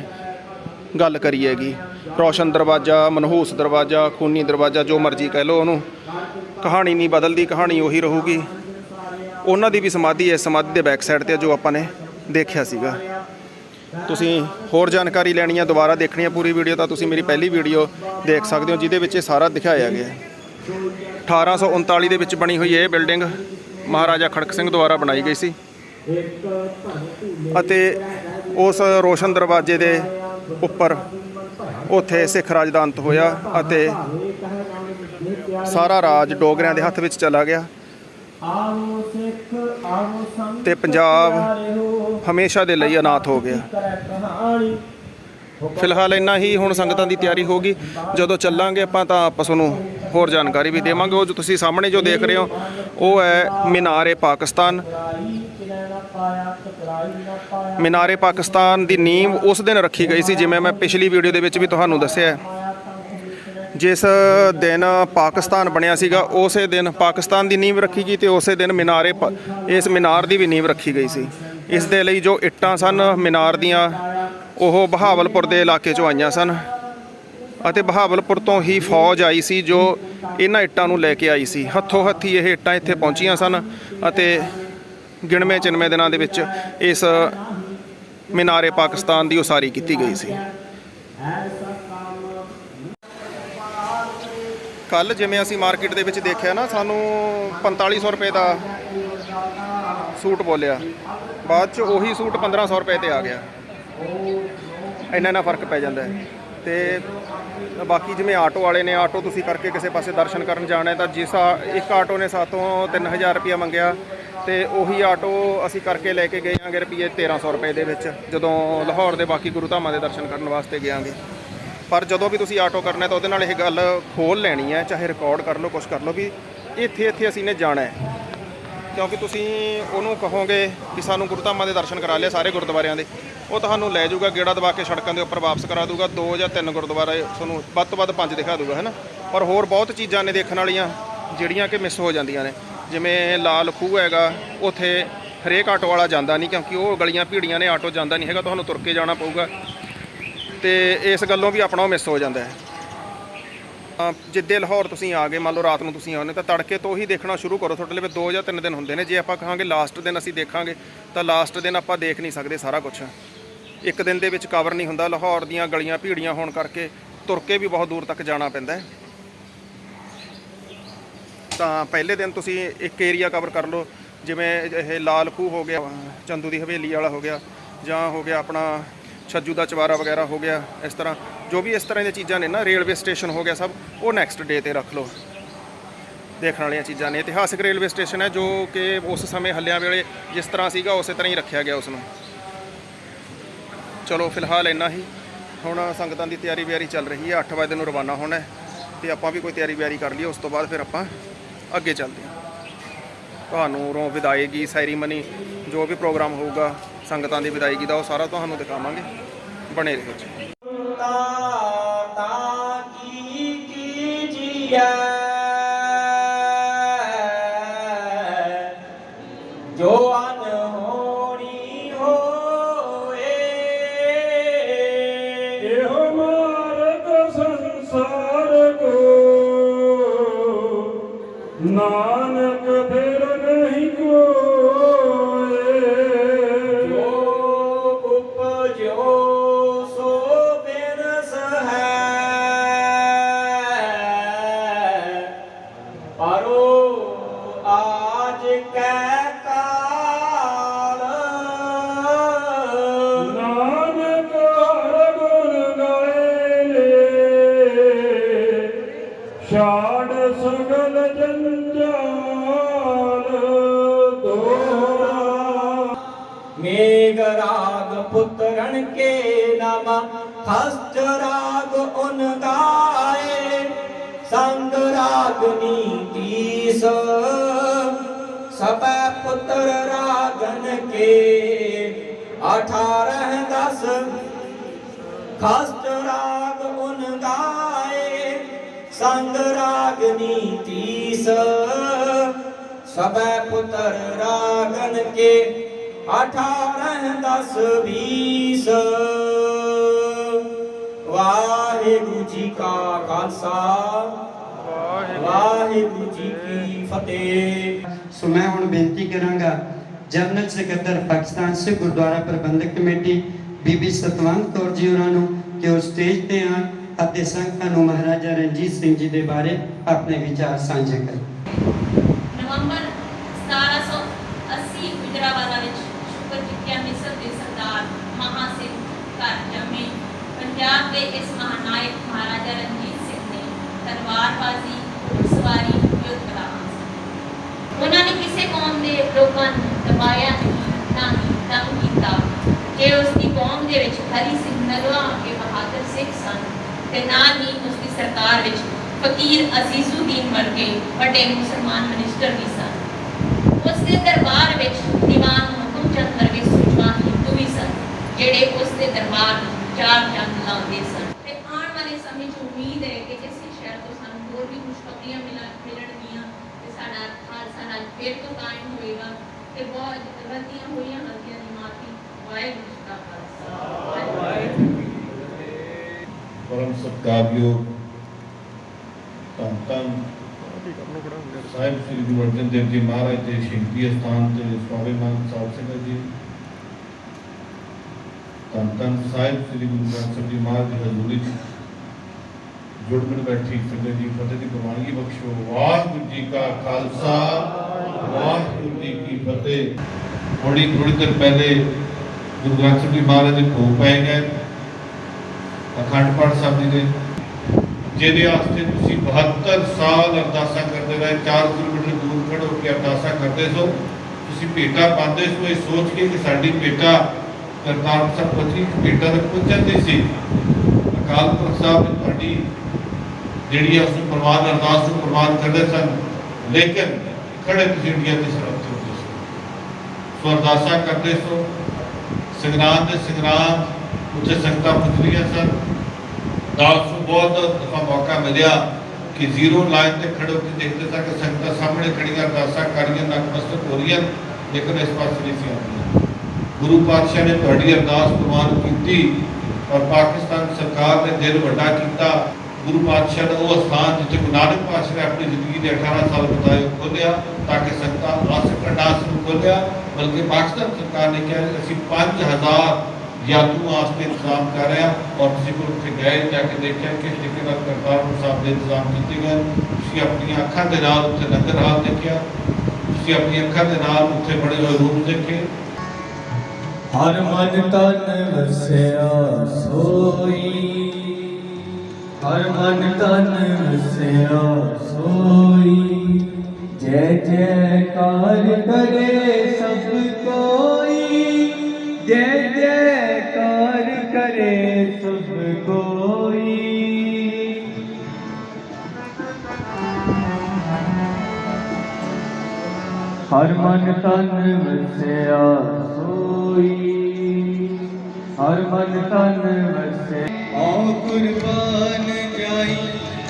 ਗੱਲ ਕਰੀ ਹੈਗੀ। ਰੋਸ਼ਨ ਦਰਵਾਜ਼ਾ ਮਨਹੂਸ ਦਰਵਾਜ਼ਾ ਖੂਨੀ ਦਰਵਾਜ਼ਾ ਜੋ ਮਰਜ਼ੀ ਕਹਿ ਲਓ ਉਹਨੂੰ। ਕਹਾਣੀ ਨਹੀਂ ਬਦਲਦੀ ਕਹਾਣੀ ਉਹੀ ਰਹੂਗੀ। ਉਹਨਾਂ ਦੀ ਵੀ ਸਮਾਧੀ ਹੈ, ਸਮਾਧੀ ਦੇ ਬੈਕ ਸਾਈਡ ਤੇ ਜੋ ਆਪਾਂ ਨੇ ਦੇਖਿਆ ਸੀਗਾ। ਤੁਸੀਂ ਹੋਰ ਜਾਣਕਾਰੀ ਲੈਣੀ ਹੈ ਦੁਬਾਰਾ ਦੇਖਣੀ ਹੈ ਪੂਰੀ ਵੀਡੀਓ, ਤਾਂ ਤੁਸੀਂ ਮੇਰੀ ਪਹਿਲੀ ਵੀਡੀਓ ਦੇਖ ਸਕਦੇ ਹੋ, ਜਿਹਦੇ ਵਿੱਚ ਇਹ ਸਾਰਾ ਦਿਖਾਇਆ ਗਿਆ ਹੈ। 1839 ਦੇ ਵਿੱਚ ਬਣੀ ਹੋਈ ਇਹ ਬਿਲਡਿੰਗ ਮਹਾਰਾਜਾ ਖੜਕ ਸਿੰਘ ਦੁਆਰਾ ਬਣਾਈ ਗਈ ਸੀ। ਅਤੇ ਉਸ ਰੋਸ਼ਨ ਦਰਵਾਜ਼ੇ ਦੇ ਉੱਪਰ ਉੱਥੇ ਸਿੱਖ ਰਾਜ ਦਾ ਅੰਤ ਹੋਇਆ ਅਤੇ ਸਾਰਾ ਰਾਜ ਡੋਗਰਿਆਂ ਦੇ ਹੱਥ ਵਿੱਚ ਚਲਾ ਗਿਆ। ਆਵੋ ਸਿੱਖ ਆਵੋ ਸੰਤ ਤੇ ਪੰਜਾਬ ਹਮੇਸ਼ਾ ਦੇ ਲਈ ਅਨਾਥ ਹੋ ਗਿਆ। ਫਿਲਹਾਲ ਇੰਨਾ ਹੀ ਹੁਣ ਸੰਗਤਾਂ ਦੀ ਤਿਆਰੀ ਹੋਗੀ ਜਦੋਂ ਚੱਲਾਂਗੇ ਆਪਾਂ ਤਾਂ ਆਪਾਂ ਤੁਹਾਨੂੰ ਹੋਰ ਜਾਣਕਾਰੀ ਵੀ ਦੇਵਾਂਗੇ। ਉਹ ਜੋ ਤੁਸੀਂ ਸਾਹਮਣੇ ਜੋ ਦੇਖ ਰਹੇ ਹੋ ਉਹ ਹੈ ਮੀਨਾਰ-ਏ ਪਾਕਿਸਤਾਨ। ਮੀਨਾਰ-ਏ ਪਾਕਿਸਤਾਨ ਦੀ ਨੀਂਵ ਉਸ ਦਿਨ ਰੱਖੀ ਗਈ ਸੀ ਜਿਵੇਂ ਮੈਂ ਪਿਛਲੀ ਵੀਡੀਓ ਦੇ ਵਿੱਚ ਵੀ ਤੁਹਾਨੂੰ ਦੱਸਿਆ ਹੈ। ਜਿਸ ਦਿਨ ਪਾਕਿਸਤਾਨ ਬਣਿਆ ਸੀਗਾ, ਉਸੇ ਦਿਨ ਪਾਕਿਸਤਾਨ ਦੀ ਨੀਂਵ ਰੱਖੀ ਗਈ ਤੇ ਉਸੇ ਦਿਨ ਮੀਨਾਰੇ ਪ- ਇਸ ਮੀਨਾਰ ਦੀ ਵੀ ਨੀਂਵ ਰੱਖੀ ਗਈ ਸੀ। ਇਸ ਦੇ ਲਈ ਜੋ ਇੱਟਾਂ ਸਨ, ਮੀਨਾਰ ਦੀਆਂ, ਉਹ ਬਹਾਵਲਪੁਰ ਦੇ ਇਲਾਕੇ ਚੋਂ ਆਈਆਂ ਸਨ ਅਤੇ ਬਹਾਵਲਪੁਰ ਤੋਂ ਹੀ ਫੌਜ ਆਈ ਸੀ ਜੋ ਇਹਨਾਂ ਇੱਟਾਂ ਨੂੰ ਲੈ ਕੇ ਆਈ ਸੀ। ਹੱਥੋਂ ਹੱਥੀ ਇਹ ਇੱਟਾਂ ਇੱਥੇ ਪਹੁੰਚੀਆਂ ਸਨ ਅਤੇ ਗਿਣਵੇਂ ਚਿਨਵੇਂ ਦਿਨਾਂ ਦੇ ਵਿੱਚ ਇਸ ਮੀਨਾਰੇ ਪਾਕਿਸਤਾਨ ਦੀ ਉਸਾਰੀ ਕੀਤੀ ਗਈ ਸੀ ਐਸਾ ਕੰਮ ਕੱਲ ਜਿਵੇਂ ਅਸੀਂ ਮਾਰਕੀਟ ਦੇ ਵਿੱਚ ਦੇਖਿਆ ਨਾ, ਸਾਨੂੰ 4500 ਰੁਪਏ ਦਾ ਸੂਟ ਬੋਲਿਆ। ਬਾਅਦ ਚ ਉਹੀ ਸੂਟ 1500 ਰੁਪਏ ਤੇ ਆ ਗਿਆ। ਇੰਨਾ ਇੰਨਾ ਫ਼ਰਕ ਪੈ ਜਾਂਦਾ ਹੈ। ਤੇ ਬਾਕੀ ਜਿਵੇਂ ਆਟੋ ਵਾਲੇ ਨੇ, ਆਟੋ ਤੁਸੀਂ ਕਰਕੇ ਕਿਸੇ ਪਾਸੇ ਦਰਸ਼ਨ ਕਰਨ ਜਾਣਾ ਹੈ, ਤਾਂ ਜਿਸ ਆ- ਇੱਕ ਆਟੋ ਨੇ ਸਾਤੋਂ 3000 ਰੁਪਇਆ ਮੰਗਿਆ, ਤੇ ਉਹੀ ਆਟੋ ਅਸੀਂ ਕਰਕੇ ਲੈ ਕੇ ਗਏ ਆਂਗੇ ਰੁਪਏ 1300 ਰੁਪਏ ਦੇ ਵਿੱਚ, ਜਦੋਂ ਲਾਹੌਰ ਦੇ ਬਾਕੀ ਗੁਰੂ ਧਾਮਾਂ ਦੇ ਦਰਸ਼ਨ ਕਰਨ ਵਾਸਤੇ ਗਿਆਂਗੇ ਪਰ ਜਦੋਂ ਵੀ ਤੁਸੀਂ ਆਟੋ ਕਰਨਾ ਤਾਂ ਉਹਦੇ ਨਾਲ ਇਹ ਗੱਲ ਖੋਲ ਲੈਣੀ ਹੈ, ਚਾਹੇ ਰਿਕਾਰਡ ਕਰ ਲਓ ਕੁਝ ਕਰ ਲਓ ਵੀ ਇੱਥੇ ਇੱਥੇ ਅਸੀਂ ਨੇ ਜਾਣਾ ਹੈ। ਕਿਉਂਕਿ ਤੁਸੀਂ ਉਹਨੂੰ ਕਹੋਗੇ ਕਿ ਸਾਨੂੰ ਗੁਰੂ ਧਾਮਾਂ ਦੇ ਦਰਸ਼ਨ ਕਰਾ ਲਿਆ ਸਾਰੇ ਗੁਰਦੁਆਰਿਆਂ ਦੇ। ਉਹ ਤੁਹਾਨੂੰ ਲੈ ਜਾਊਗਾ, ਗੇੜਾ ਦਵਾ ਕੇ ਸੜਕਾਂ ਦੇ ਉੱਪਰ ਵਾਪਸ ਕਰਾ ਦੂਗਾ ਦੋ ਜਾਂ ਤਿੰਨ ਗੁਰਦੁਆਰੇ ਤੁਹਾਨੂੰ ਵੱਧ ਤੋਂ ਵੱਧ ਪੰਜ ਦਿਖਾ ਦੂਗਾ ਹੈ ਨਾ? ਪਰ ਹੋਰ ਬਹੁਤ ਚੀਜ਼ਾਂ ਨੇ ਦੇਖਣ ਵਾਲੀਆਂ, ਜਿਹੜੀਆਂ ਕਿ ਮਿਸ ਹੋ ਜਾਂਦੀਆਂ ਨੇ। ਜਿਵੇਂ ਲਾਲ ਖੂਹ ਹੈਗਾ, ਉੱਥੇ ਹਰੇਕ ਆਟੋ ਵਾਲਾ ਜਾਂਦਾ ਨਹੀਂ, ਕਿਉਂਕਿ ਉਹ ਗਲੀਆਂ ਭੀੜੀਆਂ ਨੇ, ਆਟੋ ਜਾਂਦਾ ਨਹੀਂ ਹੈਗਾ, ਤੁਹਾਨੂੰ ਤੁਰ ਕੇ ਜਾਣਾ ਪਊਗਾ। ਤੇ ਇਸ ਗੱਲੋਂ ਵੀ ਆਪਣਾ ਉਹ ਮਿਸ ਹੋ ਜਾਂਦਾ ਹੈ। ਜਿੱਦੇ ਲਾਹੌਰ ਤੁਸੀਂ ਆ ਗਏ, ਮੰਨ ਲਓ ਰਾਤ ਨੂੰ ਤੁਸੀਂ ਆਉਂਦੇ ਤਾਂ ਤੜਕੇ ਤੋਂ ਹੀ ਦੇਖਣਾ ਸ਼ੁਰੂ ਕਰੋ। ਤੁਹਾਡੇ ਲਈ ਦੋ ਜਾਂ ਤਿੰਨ ਦਿਨ ਹੁੰਦੇ ਨੇ। ਜੇ ਆਪਾਂ ਕਹਾਂਗੇ ਲਾਸਟ ਦਿਨ ਅਸੀਂ ਦੇਖਾਂਗੇ, ਤਾਂ ਲਾਸਟ ਦਿਨ ਆਪਾਂ ਦੇਖ ਨਹੀਂ ਸਕਦੇ ਸਾਰਾ ਕੁਝ ਇੱਕ ਦਿਨ ਦੇ ਵਿੱਚ ਕਵਰ ਨਹੀਂ ਹੁੰਦਾ। ਲਾਹੌਰ ਦੀਆਂ ਗਲੀਆਂ ਭੀੜੀਆਂ ਹੋਣ ਕਰਕੇ ਤੁਰ ਕੇ ਵੀ ਬਹੁਤ ਦੂਰ ਤੱਕ ਜਾਣਾ ਪੈਂਦਾ ਹੈ। ਤਾਂ ਪਹਿਲੇ ਦਿਨ ਤੁਸੀਂ ਇੱਕ ਏਰੀਆ ਕਵਰ ਕਰ ਲਓ, ਜਿਵੇਂ ਇਹ ਲਾਲ ਖੂਹ ਹੋ ਗਿਆ, ਚੰਦੂ ਦੀ ਹਵੇਲੀ ਵਾਲਾ ਹੋ ਗਿਆ, ਜਾਂ ਹੋ ਗਿਆ ਆਪਣਾ ਛੱਜੂ ਦਾ ਚਵਾਰਾ ਵਗੈਰਾ ਹੋ ਗਿਆ, ਇਸ ਤਰ੍ਹਾਂ, ਜੋ ਵੀ ਇਸ ਤਰ੍ਹਾਂ ਦੀਆਂ ਚੀਜ਼ਾਂ ਨੇ ਨਾ ਰੇਲਵੇ ਸਟੇਸ਼ਨ ਹੋ ਗਿਆ ਸਭ, ਉਹ ਨੈਕਸਟ ਡੇ ਤੇ ਰੱਖ ਲਓ। ਦੇਖਣ ਵਾਲੀਆਂ ਚੀਜ਼ਾਂ ਨੇ, ਇਤਿਹਾਸਿਕ ਰੇਲਵੇ ਸਟੇਸ਼ਨ ਹੈ, ਜੋ ਕਿ ਉਸ ਸਮੇਂ ਹੱਲਿਆਂ ਵੇਲੇ ਜਿਸ ਤਰ੍ਹਾਂ ਸੀਗਾ, ਉਸੇ ਤਰ੍ਹਾਂ ਹੀ ਰੱਖਿਆ ਗਿਆ ਉਸ ਨੂੰ ਚਲੋ, ਫਿਲਹਾਲ ਇੰਨਾ ਹੀ। ਹੁਣ ਸੰਗਤਾਂ ਦੀ ਤਿਆਰੀ ਬਿਆਰੀ ਚੱਲ ਰਹੀ ਹੈ 8 ਵਜੇ ਨੂੰ ਰਵਾਨਾ ਹੋਣਾ ਹੈ, ਤੇ ਆਪਾਂ ਵੀ ਕੋਈ ਤਿਆਰੀ ਬਿਆਰੀ ਕਰ ਲਈਏ, ਉਸ ਤੋਂ ਬਾਅਦ ਫਿਰ ਆਪਾਂ ਅੱਗੇ ਚੱਲਦੇ ਹਾਂ। ਤੁਹਾਨੂੰ ਰੋਂ ਵਿਦਾਇਗੀ, ਸੈਰੀਮਨੀ, ਜੋ ਵੀ ਪ੍ਰੋਗਰਾਮ ਹੋਊਗਾ ਸੰਗਤਾਂ ਦੀ ਵਿਦਾਇਗੀ ਦਾ ਉਹ ਸਾਰਾ ਤੁਹਾਨੂੰ ਦਿਖਾਵਾਂਗੇ ਬਣੇ ਰਹੋ ਜੀ। ਅਠਾਰਹ ਦਸ। ਖਸਤ ਰਾਗ ਉਨ ਗਾਏ ਸੰਗ ਰਾਗ ਨੀਤੀਸ ਸਭੈ ਪੁੱਤਰ ਰਾਗਨ ਕੇ ਅਠਾਰਹ ਦਸ ਵੀਸ। ਵਾਹਿਗੁਰੂ ਜੀ ਕਾ ਖਾਲਸਾ। ਵਾਹਿਗੁਰੂ ਜੀ ਕੀ ਫਤਿਹ। ਸੋ ਮੈਂ ਹੁਣ ਬੇਨਤੀ ਕਰਾਂਗਾ ਜਨਰਲ ਸਕੱਤਰ ਪਾਕਿਸਤਾਨ ਸਿੱਖ ਗੁਰਦੁਆਰਾ ਪ੍ਰਬੰਧਕ ਕਮੇਟੀ ਬੀਬੀ ਸਤਵੰਤ ਕੌਰ ਜੀ ਹੋਰਾਂ ਨੂੰ ਕਿ ਉਹ ਸਟੇਜ ਤੇ ਆਣ ਅਤੇ ਸੰਗਤਾਂ ਨੂੰ ਮਹਾਰਾਜਾ ਰਣਜੀਤ ਸਿੰਘ ਜੀ ਦੇ ਬਾਰੇ ਆਪਣੇ ਵਿਚਾਰ ਸਾਂਝੇ ਕਰਨ। ਨਵੰਬਰ 1780 ਗੁਜਰਾਵਾਲਾ ਵਿੱਚ ਸ਼ੁਕਰ ਜਿੱਤਿਆ ਮਿਸਰ ਦੇ ਸਰਦਾਰ ਮਹਾ ਸਿੰਘ ਘਰ ਜੰਮੇ। ਪੰਜਾਬ ਦੇ ਇਸ ਮਹਾਨਾਇਕ ਮਹਾਰਾਜਾ ਰਣਜੀਤ ਸਿੰਘ ਨੇ ਤਲਵਾਰਬਾਜ਼ੀ ਘੁੜਸਵਾਰੀ ਯੁੱਧ ਕਲਾ ਹਾਸਲ ਉਹਨਾਂ ਨੇ ਕਿਸੇ ਕੌਮ ਦੇ ਲੋਕਾਂ ਨੂੰ ਦਬਾਇਆ ਨਹੀਂ ਨਾ ਹੀ ਤੰਗ ਕੀਤਾ ਕਿ ਉਸ ਦੇ ਵਿੱਚ ਹਰੀ ਸਿੰਘ ਨਲਵਾ ਕੇ ਬਹਾਦਰ ਸਿੱਖ ਸਨ ਤੇ ਨਾ ਹੀ ਉਸ ਦੀ ਸਰਕਾਰ ਵਿੱਚ ਫਕੀਰ ਅਜ਼ੀਜ਼ੁਦੀਨ ਵਰਗੇ ਵੱਡੇ ਮੁਸਲਮਾਨ ਮਨਿਸਟਰ ਵੀ ਸਨ। ਉਸ ਦੇ ਦਰਬਾਰ ਵਿੱਚ ਦੀਵਾਨ ਹੁਕਮ ਚੰਦ ਵਰਗੇ ਸੂਝਵਾਨ ਹਿੰਦੂ ਵੀ ਸਨ, ਜਿਹੜੇ ਉਸ ਦੇ ਦਰਬਾਰ ਨੂੰ ਚਾਰ ਚੰਦ ਲਾਉਂਦੇ ਸਨ। ਤੇ ਆਉਣ ਵਾਲੇ ਸਮੇਂ 'ਚ ਉਮੀਦ ਹੈ ਕਿ ਇਸੇ ਸ਼ਹਿਰ ਤੋਂ ਸਾਨੂੰ ਹੋਰ ਵੀ ਖੁਸ਼ਖਬਰੀਆਂ ਮਿਲਣਗੀਆਂ ਤੇ ਸਾਡਾ ਖਾਲਸਾ ਰਾਜ ਫੇਰ ਤੋਂ ਕਾਇਮ ਹੋਏਗਾ ਤੇ ਬਹੁਤ ਗਲਤੀਆਂ ਹੋਈਆਂ ਗਲਤੀਆਂ ਦੀ ਮਾਫੀ ਵਾਹਿਗੁਰੂ ਜੀ ਕਾ ਖਾਲਸਾ ਵਾਹਿਗੁਰੂ ਜੀ ਕੀ ਫਤਿਹ। ਪਰਮ ਸਤਿਕਾਰਯੋਗ ਧੰਨ ਧੰਨ ਸਾਹਿਬ ਸ੍ਰੀ ਗੁਰੂ ਅਰਜਨ ਦੇਵ ਜੀ ਮਹਾਰਾਜ ਦੇ ਸ਼ਹੀਦੀ ਅਸਥਾਨ ਤੇ ਸਵਾਮੀਮਾਨ ਸਾਹਿਬ ਸਿੰਘ ਜੀ ਧੰਨ ਧੰਨ ਸਾਹਿਬ ਸ੍ਰੀ ਗੁਰੂ ਗ੍ਰੰਥ ਸਾਹਿਬ ਜੀ ਮਹਾਰਾਜ ਦੀ ਹਜ਼ੂਰੀ ਚ ਜੁੜ ਬੈਠੀ ਸੰਗਤ ਜੀ, ਫਤਿਹ ਦੀ ਪ੍ਰਵਾਨਗੀ ਬਖਸ਼ੋ। ਵਾਹਿਗੁਰੂ ਜੀ ਕਾ ਖਾਲਸਾ, ਵਾਹਿਗੁਰੂ ਜੀ ਕੀ ਫਤਿਹ। ਥੋੜੀ ਥੋੜੀ ਦੇਰ ਪਹਿਲੇ ਗੁਰੂ ਗ੍ਰੰਥ ਸਾਹਿਬ ਜੀ ਮਹਾਰਾਜ ਦੇ ਭੋਗ ਪਏ ਗਏ। ਅਖੰਡ ਪਾਠ ਸਾਹਿਬ ਜੀ ਦੇ, ਜਿਹਦੇ ਵਾਸਤੇ ਤੁਸੀਂ 72 ਸਾਲ ਅਰਦਾਸਾਂ ਕਰਦੇ ਰਹੇ 4 ਕਿਲੋਮੀਟਰ ਦੂਰ ਖੜੋ ਕੇ ਅਰਦਾਸਾਂ ਕਰਦੇ ਸੋ, ਤੁਸੀਂ ਭੇਟਾ ਪਾਉਂਦੇ ਸੋ, ਇਹ ਸੋਚ ਕੇ ਕਿ ਸਾਡੀ ਭੇਟਾ ਕਰਤਾਰ ਸਾਹਿਬ ਪਤਨੀ ਭੇਟਾ ਤੱਕ ਪਹੁੰਚਦੀ ਸੀ। ਅਕਾਲ ਪੁਰਖ ਸਾਹਿਬ ਨੇ ਤੁਹਾਡੀ ਜਿਹੜੀ ਆ ਉਸ ਨੂੰ ਪ੍ਰਵਾਨ, ਅਰਦਾਸ ਨੂੰ ਪ੍ਰਵਾਨ ਕਰਦੇ ਸਨ, ਲੇਕਿਨ ਖੜੇ ਤੁਸੀਂ ਇੰਡੀਆ ਦੇ ਸਰਹੱਦ ਤੇ ਸੋ। ਅਰਦਾਸਾਂ ਕਰਦੇ ਸੋ ਸੰਗਰਾਮ ਦੇ ਸੰਗਰਾਮ ਉੱਥੇ ਸੰਗਤਾਂ ਪੁੱਜਦੀਆਂ ਸਨ। ਦਾਸ ਨੂੰ ਬਹੁਤ ਦਫਾ ਮੌਕਾ ਮਿਲਿਆ ਕਿ ਜ਼ੀਰੋ ਲਾਈਨ ਤੇ ਖੜੋ ਕੇ ਦੇਖਦੇ ਸਾਂ ਕਿ ਸੰਗਤਾਂ ਸਾਹਮਣੇ ਖੜੀਆਂ, ਅਰਦਾਸਾਂ ਕਰੀਆਂ, ਨਤਮਸਤਕ ਹੋ ਰਹੀਆਂ, ਲੇਕਿਨ ਇਸ ਪਾਸੇ ਨਹੀਂ ਸੀ ਆਉਂਦੀਆਂ। ਗੁਰੂ ਪਾਤਸ਼ਾਹ ਨੇ ਤੁਹਾਡੀ ਅਰਦਾਸ ਪ੍ਰਵਾਨ ਕੀਤੀ ਔਰ ਪਾਕਿਸਤਾਨ ਸਰਕਾਰ ਨੇ ਦਿਲ ਵੱਡਾ ਕੀਤਾ। ਗੁਰੂ ਪਾਤਸ਼ਾਹ ਦਾ ਉਹ ਸਥਾਨ ਜਿੱਥੇ ਗੁਰੂ ਨਾਨਕ ਪਾਤਸ਼ਾਹ ਨੇ ਆਪਣੀ ਜ਼ਿੰਦਗੀ ਦੇ 18 ਸਾਲ ਬਿਤਾਏ ਉਹ ਤਾਂ ਕਿ ਸੰਗਤਾਂ ਆਸਕ ਅਰਦਾਸ ਨੂੰ ਖੋਲ੍ਹਿਆ, ਬਲਕਿ ਪਾਕਿਸਤਾਨ ਸਰਕਾਰ ਨੇ ਕਿਹਾ ਕਿ ਅਸੀਂ 5000 ਯਾਤਰੂ ਵਾਸਤੇ ਇੰਤਜ਼ਾਮ ਕਰ ਰਹੇ ਔਰ ਤੁਸੀਂ ਕੋਲ ਉੱਥੇ ਗਏ, ਜਾ ਕੇ ਦੇਖਿਆ ਕਿ ਤਰੀਕੇ ਨਾਲ ਕਰਤਾਰਪੁਰ ਸਾਹਿਬ ਦੇ ਇੰਤਜ਼ਾਮ ਕੀਤੇ ਗਏ। ਤੁਸੀਂ ਆਪਣੀਆਂ ਅੱਖਾਂ ਦੇ ਨਾਲ ਉੱਥੇ ਲੰਗਰ ਹਾਲ ਦੇਖਿਆ। ਤੁਸੀਂ ਆਪਣੀਆਂ ਅੱਖਾਂ ਦੇ ਨਾਲ ਉੱਥੇ ਬਣੇ ਹੋਏ ਰੂਮ ਦੇਖੇ। ਹਰ ਮਨ ਤਨ ਵਸਿਆ ਸੋਈ। ਹਰ ਮਨ ਤਨ ਵਸਿਆ ਸੋਈ। ਜੈ ਜੈਕਾਰ ਕਰੇ ਸਭ ਕੋਈ। ਜੈ ਹਰ ਮਨ ਤਨ ਵਸਿਆ ਸੋਈ। ਹਰ ਮਨ ਤਨ ਵਸੇ ਆਉ ਕੁਰਬਾਨ ਜਾਈ,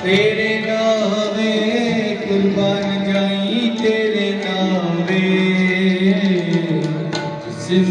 ਤੇਰੇ ਨਾਵੇ ਕੁਰਬਾਨ ਜਾਈ ਤੇਰੇ ਨਾਵੇ ਜਿਸ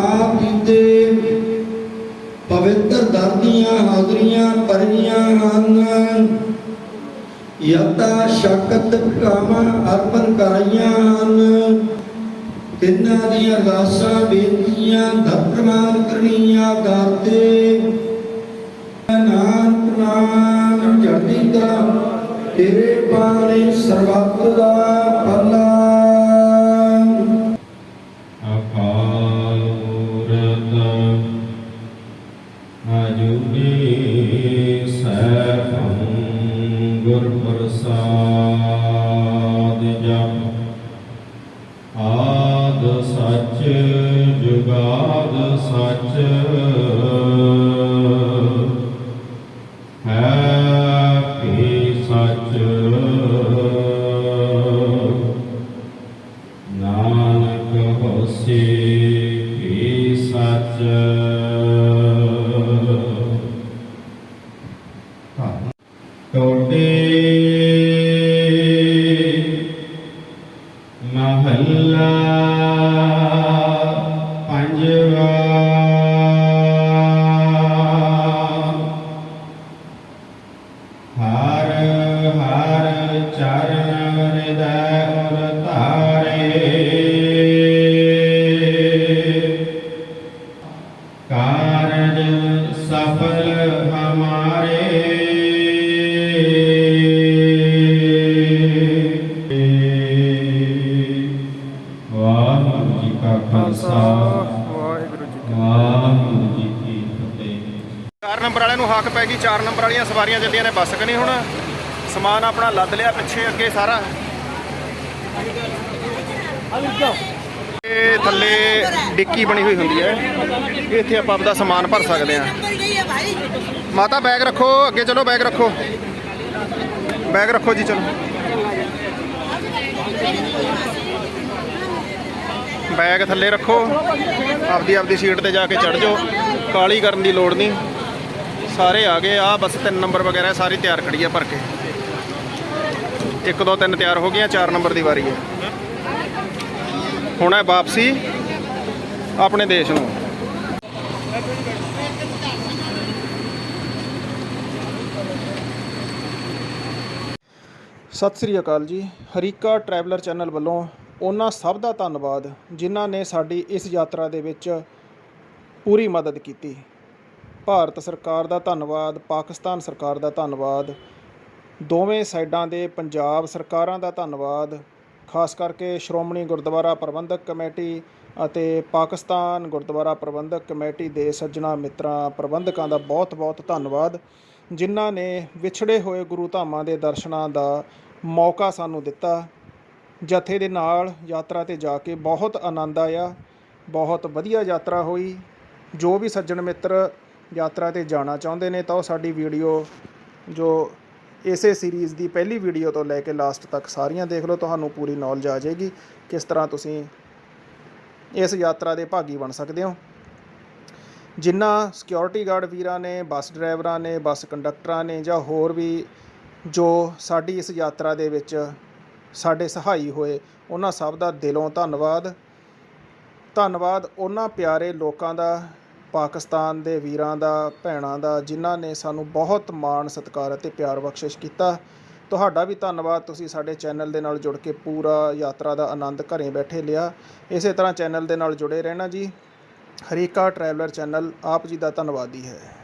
ਤੋਂ ਆਪ ਪਵਿੱਤਰ ਦਰ ਦੀਆਂ ਹਾਜ਼ਰੀਆਂ ਭਰੀਆਂ ਹਨ। ਯਤਾ ਸ਼ਕਤ ਕਾਮਾਂ ਅਰਪਣ ਕਰਾਈਆਂ ਹਨ। ਤਿੰਨਾਂ ਦੀਆਂ ਅਰਦਾਸਾਂ ਬੇਨਤੀਆਂ ਧਰਮਾਨ ਕਰਨੀਆਂ ਦਾਤੇ ਨਾਨਕ ਨਾਮ ਚੜ੍ਹਦੀ ਤੇਰੇ ਬਾਣੇ ਸਰਬੱਤ ਦਾ ਕਿ ਨੂੰ 4 ਨੰਬਰ ਵਾਲੀਆਂ ਸਵਾਰੀਆਂ ਚੱਲੀਆਂ ਨੇ ਬੱਸ ਕਨੀ ਹੁਣ। ਸਮਾਨ ਆਪਣਾ ਲੱਦ ਲਿਆ ਪਿੱਛੇ ਅੱਗੇ ਸਾਰਾ। ਇਹ ਥੱਲੇ ਡਿੱਕੀ ਬਣੀ ਹੋਈ ਹੁੰਦੀ ਹੈ। ਇੱਥੇ ਆਪਾਂ ਆਪਦਾ ਸਮਾਨ ਭਰ ਸਕਦੇ ਹਾਂ। ਮਾਤਾ ਬੈਗ ਰੱਖੋ, ਅੱਗੇ ਚਲੋ ਬੈਗ ਰੱਖੋ। ਬੈਗ ਰੱਖੋ ਜੀ, ਚਲੋ। ਬੈਗ ਥੱਲੇ ਰੱਖੋ। ਆਪਦੀ ਆਪਦੀ ਸੀਟ ਤੇ ਜਾ ਕੇ ਚੜ ਜਾਓ। ਕਾਲੀ ਕਰਨ ਦੀ ਲੋੜ ਨਹੀਂ। ਸਾਰੇ ਆ ਗਏ ਆ ਬਸ 3 ਨੰਬਰ ਵਗੈਰਾ ਸਾਰੀ ਤਿਆਰ ਖੜੀ ਆ ਭਰ ਕੇ। 1 2 3 ਤਿਆਰ ਹੋ ਗਈਆਂ 4 ਨੰਬਰ ਦੀ ਵਾਰੀ ਹੈ। ਹੁਣ ਹੈ ਵਾਪਸੀ ਆਪਣੇ ਦੇਸ਼ ਨੂੰ। ਸਤਿ ਸ੍ਰੀ ਅਕਾਲ ਜੀ। ਹਰੀਕਾ ਟਰੈਵਲਰ ਚੈਨਲ ਵੱਲੋਂ ਉਹਨਾਂ ਸਭ ਦਾ ਧੰਨਵਾਦ ਜਿਨ੍ਹਾਂ ਨੇ ਸਾਡੀ ਇਸ ਯਾਤਰਾ ਦੇ ਵਿੱਚ ਪੂਰੀ ਮਦਦ ਕੀਤੀ। ਭਾਰਤ ਸਰਕਾਰ ਦਾ ਧੰਨਵਾਦ, ਪਾਕਿਸਤਾਨ ਸਰਕਾਰ ਦਾ ਧੰਨਵਾਦ, ਦੋਵੇਂ ਸਾਈਡਾਂ ਦੇ ਪੰਜਾਬ ਸਰਕਾਰਾਂ ਦਾ ਧੰਨਵਾਦ, ਖਾਸ ਕਰਕੇ ਸ਼੍ਰੋਮਣੀ ਗੁਰਦੁਆਰਾ ਪ੍ਰਬੰਧਕ ਕਮੇਟੀ ਅਤੇ ਪਾਕਿਸਤਾਨ ਗੁਰਦੁਆਰਾ ਪ੍ਰਬੰਧਕ ਕਮੇਟੀ ਦੇ ਸੱਜਣਾ ਮਿੱਤਰਾਂ, ਪ੍ਰਬੰਧਕਾਂ ਦਾ ਬਹੁਤ-ਬਹੁਤ ਧੰਨਵਾਦ, ਜਿਨ੍ਹਾਂ ਨੇ ਵਿਛੜੇ ਹੋਏ ਗੁਰੂ ਧਾਮਾਂ ਦੇ ਦਰਸ਼ਨਾਂ ਦਾ ਮੌਕਾ ਸਾਨੂੰ ਦਿੱਤਾ। ਜਥੇ ਦੇ ਨਾਲ ਯਾਤਰਾ ਤੇ ਜਾ ਕੇ ਬਹੁਤ ਆਨੰਦ ਆਇਆ, ਬਹੁਤ ਵਧੀਆ ਯਾਤਰਾ ਹੋਈ। ਜੋ ਵੀ ਸੱਜਣ ਮਿੱਤਰ ਯਾਤਰਾ ਤੇ ਜਾਣਾ ਚਾਹੁੰਦੇ ਨੇ, ਤਾਂ ਉਹ ਸਾਡੀ ਵੀਡੀਓ ਜੋ ਇਸੇ ਸੀਰੀਜ਼ ਦੀ ਪਹਿਲੀ ਵੀਡੀਓ ਤੋਂ ਲੈ ਕੇ ਲਾਸਟ ਤੱਕ ਸਾਰੀਆਂ ਦੇਖ ਲਓ, ਤੁਹਾਨੂੰ ਪੂਰੀ ਨੌਲੇਜ ਆ ਜਾਏਗੀ ਕਿਸ ਤਰ੍ਹਾਂ ਤੁਸੀਂ ਇਸ ਯਾਤਰਾ ਦੇ ਭਾਗੀ ਬਣ ਸਕਦੇ ਹੋ। ਜਿਨ੍ਹਾਂ ਸਿਕਿਉਰਿਟੀ ਗਾਰਡ ਵੀਰਾਂ ਨੇ ਬੱਸ ਡਰਾਈਵਰਾਂ ਨੇ ਬੱਸ ਕੰਡਕਟਰਾਂ ਨੇ ਜਾਂ ਹੋਰ ਵੀ ਜੋ ਸਾਡੀ ਇਸ ਯਾਤਰਾ ਦੇ ਵਿੱਚ ਸਾਡੇ ਸਹਾਈ ਹੋਏ, ਉਹਨਾਂ ਸਭ ਦਾ ਦਿਲੋਂ ਧੰਨਵਾਦ। ਧੰਨਵਾਦ ਉਹਨਾਂ ਪਿਆਰੇ ਲੋਕਾਂ ਦਾ ਪਾਕਿਸਤਾਨ ਦੇ ਵੀਰਾਂ ਦਾ, ਭੈਣਾਂ ਦਾ, ਜਿਨ੍ਹਾਂ ਨੇ ਸਾਨੂੰ ਬਹੁਤ ਮਾਣ, ਸਤਿਕਾਰ ਅਤੇ ਪਿਆਰ ਬਖਸ਼ਿਸ਼ ਕੀਤਾ। ਤੁਹਾਡਾ ਵੀ ਧੰਨਵਾਦ। ਤੁਸੀਂ ਸਾਡੇ ਚੈਨਲ ਦੇ ਨਾਲ ਜੁੜ ਕੇ ਪੂਰਾ ਯਾਤਰਾ ਦਾ ਆਨੰਦ ਘਰੇ ਬੈਠੇ ਲਿਆ। ਇਸੇ ਤਰ੍ਹਾਂ ਚੈਨਲ ਦੇ ਨਾਲ ਜੁੜੇ ਰਹਿਣਾ ਜੀ। ਹਰੀਕਾ ਟਰੈਵਲਰ ਚੈਨਲ, ਆਪ ਜੀ ਦਾ ਧੰਨਵਾਦੀ ਹੈ